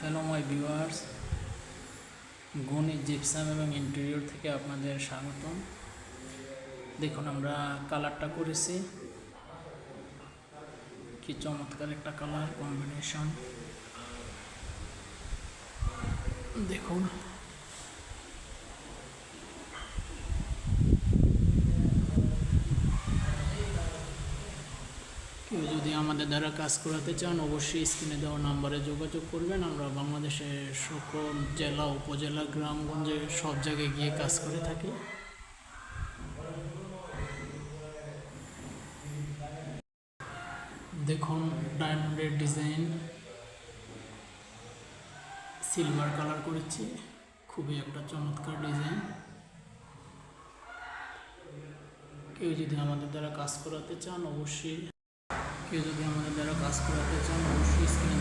Hello my viewers Ganit gypsum এবং interior থেকে আপনাদের স্বাগতম। দেখুন, আমরা কালারটা করেছি। কি চমৎকার একটা কালার কম্বিনেশন দেখুন। কেউ যদি আমাদের দ্বারা কাজ করাতে চান, অবশ্যই স্ক্রিনে দেওয়া নাম্বারে যোগাযোগ করবেন। আমরা বাংলাদেশের সকল জেলা, উপজেলা, গ্রামগঞ্জে সব জায়গায় গিয়ে কাজ করে থাকি। দেখুন ডায়মন্ডের ডিজাইন সিলভার কালার করেছি। খুবই একটা চমৎকার ডিজাইন কেউ যদি আমাদের দ্বারা কাজ করাতে চান, অবশ্যই কেউ যদি আমাদের দ্বারা কাজ করাতে চান অবশ্যই স্ক্রিনে